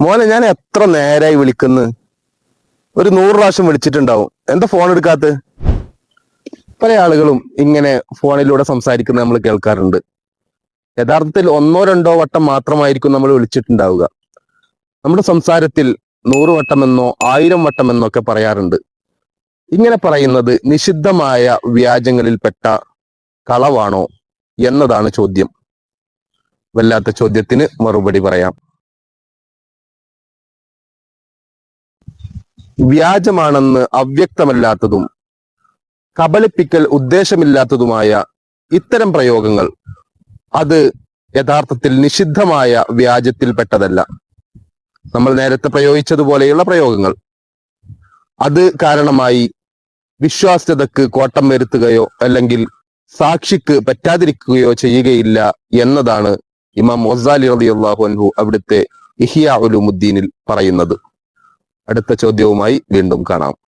മോനെ ഞാൻ എത്ര നേരായി വിളിക്കുന്നു? ഒരു നൂറ് പ്രാവശ്യം വിളിച്ചിട്ടുണ്ടാവും. എന്താ ഫോൺ എടുക്കാത്ത? പല ആളുകളും ഇങ്ങനെ ഫോണിലൂടെ സംസാരിക്കുന്നത് നമ്മൾ കേൾക്കാറുണ്ട്. യഥാർത്ഥത്തിൽ ഒന്നോ രണ്ടോ വട്ടം മാത്രമായിരിക്കും നമ്മൾ വിളിച്ചിട്ടുണ്ടാവുക. നമ്മുടെ സംസാരത്തിൽ നൂറ് വട്ടമെന്നോ ആയിരം വട്ടമെന്നോ ഒക്കെ പറയാറുണ്ട്. ഇങ്ങനെ പറയുന്നത് നിഷിദ്ധമായ വ്യാജങ്ങളിൽപ്പെട്ട കളവാണോ എന്നതാണ് ചോദ്യം. വല്ലാത്ത ചോദ്യത്തിന് മറുപടി പറയാം. വ്യാജമാണെന്ന് അവ്യക്തമല്ലാത്തതും കബലിപ്പിക്കൽ ഉദ്ദേശമില്ലാത്തതുമായ ഇത്തരം പ്രയോഗങ്ങൾ അത് യഥാർത്ഥത്തിൽ നിഷിദ്ധമായ വ്യാജത്തിൽപ്പെട്ടതല്ല. നമ്മൾ നേരത്തെ പ്രയോഗിച്ചതുപോലെയുള്ള പ്രയോഗങ്ങൾ. അത് കാരണമായി വിശ്വാസ്യതക്ക് കോട്ടം വരുത്തുകയോ അല്ലെങ്കിൽ സാക്ഷിക്ക് പറ്റാതിരിക്കുകയോ ചെയ്യുകയില്ല എന്നതാണ് ഇമാം മൊസാലി റളിയല്ലാഹു അൻഹു അവിടുത്തെ ഇഹിയ ഉലുമുദ്ദീനിൽ പറയുന്നത്. അടുത്ത ചോദ്യവുമായി വീണ്ടും കാണാം.